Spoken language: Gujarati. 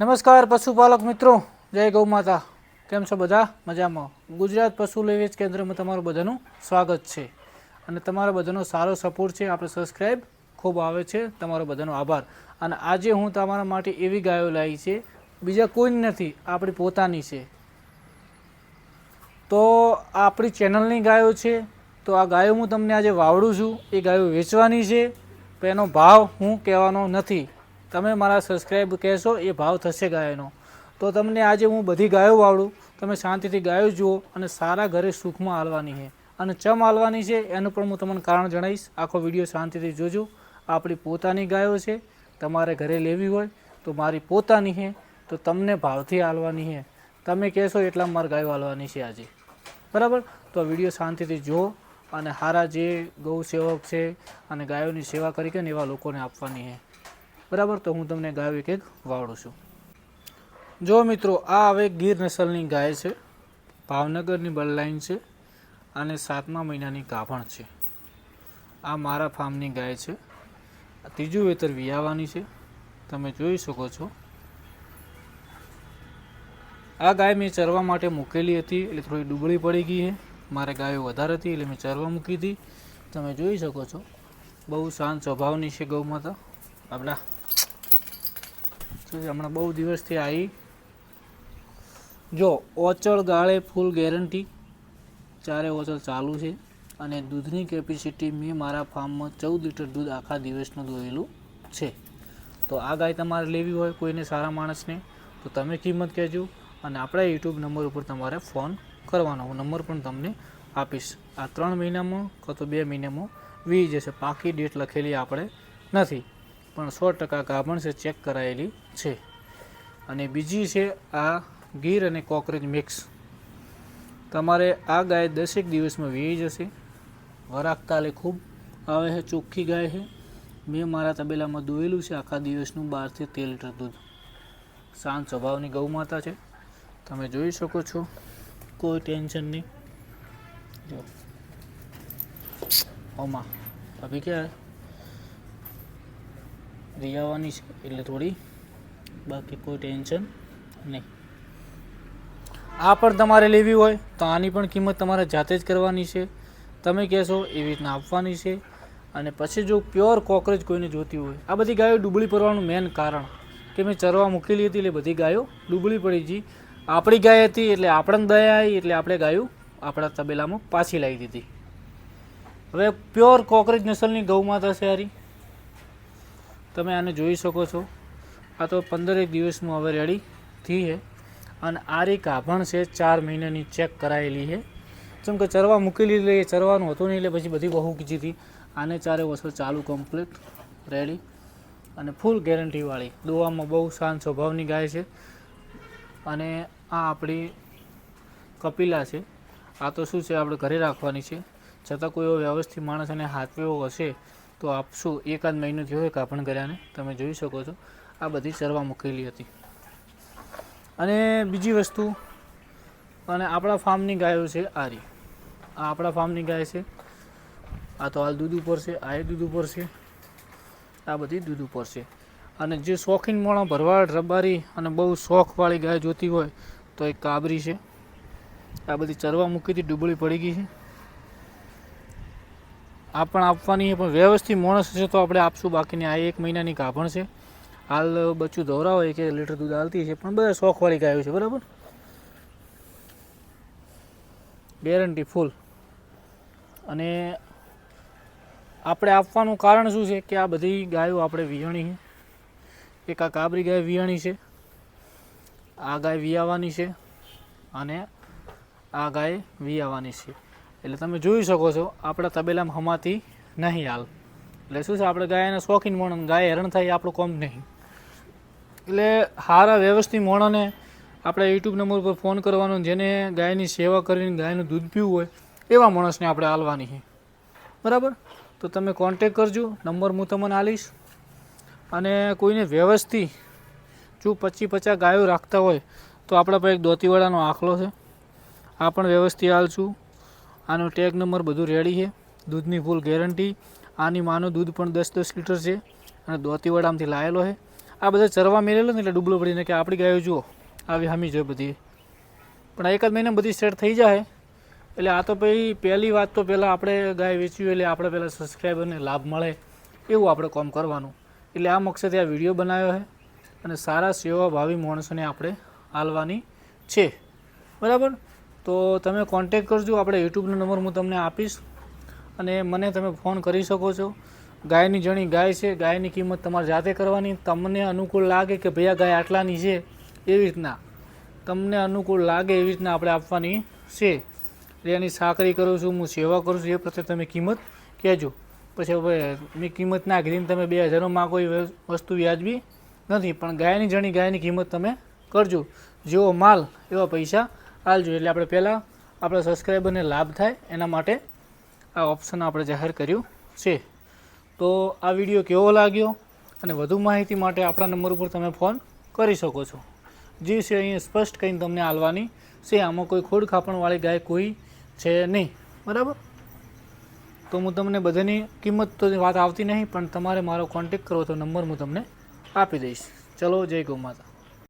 નમસ્કાર પશુપાલક મિત્રો. જય ગૌ માતા. કેમ છો બધા? મજામાં. ગુજરાત પશુ લેવેજ કેન્દ્રમાં તમારું બધાનું સ્વાગત છે. અને તમારા બધાનો સારો સપોર્ટ છે, આપણે સબસ્ક્રાઈબ ખૂબ આવે છે. તમારો બધાનો આભાર. અને આજે હું તમારા માટે એવી ગાયો લાવી છે, બીજા કોઈ નથી, આપણી પોતાની છે. તો આપણી ચેનલની ગાયો છે, તો આ ગાયો હું તમને આજે વાવડું છું. એ ગાયો વેચવાની છે. તો એનો ભાવ હું કહેવાનો નથી. તમે મારા સબસ્ક્રાઈબ કહેશો, એ ભાવ થશે ગાયોનો. તો તમને આજે હું બધી ગાયો વાવડું, તમે શાંતિથી ગાયો જુઓ અને સારા ઘરે સુખમાં હાલવાની છે અને ચમ હાલવાની છે, એનું પણ હું તમને કારણ જણાવીશ. આખો વીડિયો શાંતિથી જોજો. આપણી પોતાની ગાયો છે, તમારે ઘરે લેવી હોય તો મારી પોતાની છે તો તમને ભાવથી હાલવાની છે તમે કહેશો એટલા મારે ગાયો હાલવાની છે આજે. બરાબર? તો વીડિયો શાંતિથી જુઓ અને હારા જે ગૌ સેવક છે અને ગાયોની સેવા કરી કે એવા લોકોને આપવાની છે બરાબર? તો હું તમને ગાયો એક એક વાવડું છું. જો મિત્રો, આ હવે ગીર નસલની ગાય છે, ભાવનગરની બલલાઈન છે અને સાતમા મહિનાની ગાભણ છે. આ મારા ફાર્મની ગાય છે. ત્રીજું વેતર વિયાવાની છે. તમે જોઈ શકો છો. આ ગાય મેં ચરવા માટે મૂકેલી હતી, એટલે થોડી ડુબળી પડી ગઈ છે. મારે ગાયો વધારે હતી, એટલે મેં ચરવા મૂકી હતી. તમે જોઈ શકો છો. બહુ શાંત સ્વભાવની છે ગૌમાતા આપણા છે હમણાં બહુ દિવસથી આવી જો, ઓચળ ગાળે ફૂલ ગેરંટી ચારે ઓચળ ચાલુ છે. અને દૂધની કેપેસિટી મેં મારા ફાર્મમાં ચૌદ લીટર દૂધ આખા દિવસનું દોયેલું છે. તો આ ગાય તમારે લેવી હોય કોઈને સારા માણસને, તો તમે કિંમત કહેજો અને આપણા યુટ્યુબ નંબર ઉપર તમારે ફોન કરવાનો. હું નંબર પણ તમને આપીશ. આ ત્રણ મહિનામાં કાં તો બે મહિનામાં વી જશે. પાકી ડેટ લખેલી આપણે નથી. પણ સો ટકા ગાભણ છે, ચેક કરાયેલી છે. અને બીજી છે આ ગીર અને કોકરેજ મિક્સ. તમારે આ ગાય દસેક દિવસમાં વી જશે. વરાક કાલે ખૂબ આવે છે, ચોખ્ખી ગાય છે. મેં મારા તબેલામાં દોયેલું છે, આખા દિવસનું બારથી તેર લીટર દૂધ. શાંત સ્વભાવની ગૌ માતા છે. તમે જોઈ શકો છો. કોઈ ટેન્શન નહીં. જો. ઓમાં અભી ક્યાં રિયાવાની છે, એટલે થોડી બાકી કોઈ ટેન્શન નહીં. આ પણ તમારે લેવી હોય, તો આની પણ કિંમત તમારે જાતે જ કરવાની છે. તમે કહેશો એવી રીતના આપવાની છે. અને પછી જો પ્યોર કોકરેજ કોઈને જોતી હોય, આ બધી ગાયો ડૂબળી પડવાનું મેન કારણ કે મેં ચરવા મૂકેલી હતી એટલે બધી ગાયો ડૂબળી પડી હતી. આપણી ગાય હતી એટલે આપણને દયા આવી, એટલે આપણે ગાયો આપણા તબેલામાં પાછી લાવી દીધી. હવે પ્યોર કોકરેજ નસલની ગૌ માતા છે હારી. તમે આને જોઈ શકો છો. આ તો પંદરેક દિવસનું હવે રેડી થઈ છે. અને આરી આભણ છે, ચાર મહિનાની ચેક કરાયેલી છે. જેમ કે ચરવા મૂકેલી એટલે એ ચરવાનું હતું નહીં એટલે પછી બધી બહુ કીધી હતી. આને ચારે વસ્તુ ચાલુ કમ્પ્લીટ રેડી અને ફૂલ ગેરંટીવાળી દોવામાં બહુ શાંત સ્વભાવની ગાય છે. અને આ આપણી કપિલા છે. આ તો શું છે, આપણે ઘરે રાખવાની છે. છતાં કોઈ એવો વ્યવસ્થિત માણસ એને હાથવેવો હશે તો આપશું એકાદ મહિનો થયો હોય કાપણ કર્યાને? તમે જોઈ શકો છો. આ બધી ચરવા મૂકેલી હતી. અને બીજી વસ્તુ, અને આપણા ફાર્મની ગાયો છે આરી. આ આપણા ફાર્મની ગાય છે. આ તો હાલ દૂધ ઉપર છે, આ એ દૂધ ઉપર છે. આ બધી દૂધ ઉપર છે. અને જે શોખીન મોણા ભરવાડ, રબારી અને બહુ શોખવાળી ગાય જોતી હોય, તો એ કાબરી છે. આ બધી ચરવા મૂકી હતી ડૂબળી પડી ગઈ છે. આ પણ આપવાની પણ વ્યવસ્થિત માણસ છે તો આપણે આપશું. બાકીની આ એક મહિનાની કાપણ છે. હાલ બચ્ચું ધોરાવ હોય કે લીટર દૂધ હાલતી છે. પણ બધા શોખવાળી ગાયો છે, બરાબર? ગેરંટી ફૂલ અને આપણે આપવાનું કારણ શું છે? કે આ બધી ગાયો આપણે વિયાણી એક આ કાબરી ગાય વિયાણી છે. આ ગાય વિયાવાની છે. અને આ ગાય વિયાવાની છે. એટલે તમે જોઈ શકો છો, આપણા તબેલામાં હમાતી નહીં હાલ. એટલે શું છે, આપણે ગાયના શોખીન મોણ ગાય હેરણ થાય આપણું કોમ નહીં. એટલે સારા વ્યવસ્થિત મોણને આપણે યુટ્યુબ નંબર પર ફોન કરવાનો, જેને ગાયની સેવા કરીને ગાયનું દૂધ પીવું હોય, એવા માણસને આપણે હાલવાની છે. બરાબર? તો તમે કોન્ટેક કરજો, નંબર હું તમને આલીશ. અને કોઈને વ્યવસ્થિત જો પચીસ પચાસ ગાયો રાખતા હોય, તો આપણા પાસે એક દોતીવાળાનો આખલો છે. આ પણ વ્યવસ્થિત હાલશું આનો ટેગ નંબર બધું રેડી છે. દૂધની ફૂલ ગેરંટી આની માનું દૂધ પણ દસ દસ લીટર છે અને દોતીવાડામાંથી લાવેલો છે. આ બધા ચરવા મેળેલો ને એટલે ડૂબલો પડીને કે આપણી ગાયો જુઓ. આવી હામી જોઈએ બધી. પણ એકાદ મહિને બધી સેટ થઈ જાય. એટલે આ તો પછી પહેલી વાત તો પહેલાં આપણે ગાય વેચવી એટલે આપણે પહેલાં સબસ્ક્રાઈબરને લાભ મળે. એવું આપણે કામ કરવાનું. એટલે આ મકસદે આ વીડિયો બનાવ્યો છે. અને સારા સેવાભાવી માણસોને આપણે હાલવાની છે. બરાબર? તો તમે કોન્ટેક કરજો. આપણે યુટ્યુબનો નંબર હું તમને આપીશ. અને મને તમે ફોન કરી શકો છો. ગાયની જણી ગાય છે. ગાયની કિંમત તમારે જાતે કરવાની. તમને અનુકૂળ લાગે કે ભૈયા ગાય આટલાની છે, એવી રીતના. તમને અનુકૂળ લાગે એવી રીતના આપણે આપવાની છે. એની સાકરી કરું છું, હું સેવા કરું છું. એ પ્રત્યે તમે કિંમત કહેજો. પછી હવે મેં કિંમત ના કીધી તમે બે હજારોમાં કોઈ વસ્તુ વ્યાજબી નથી. પણ ગાયની જણી ગાયની કિંમત તમે કરજો. જેવો માલ, એવા પૈસા આલજો એટલે આપણે પહેલાં આપણા સબસ્ક્રાઈબરને લાભ થાય એના માટે આ ઓપ્શન આપણે જાહેર કર્યું છે. તો આ વીડિયો કેવો લાગ્યો અને વધુ માહિતી માટે આપણા નંબર ઉપર તમે ફોન કરી શકો છો. જે છે અહીંયા સ્પષ્ટ કહીને તમને આલવાની છે, આમાં કોઈ ખોડ ખાપણવાળી ગાય કોઈ છે નહીં. બરાબર? તો હું તમને બધાની કિંમત તો વાત આવતી નહીં, પણ તમારે મારો કોન્ટેક કરવો તો નંબર હું તમને આપી દઈશ. ચલો, જય ગૌ માતા.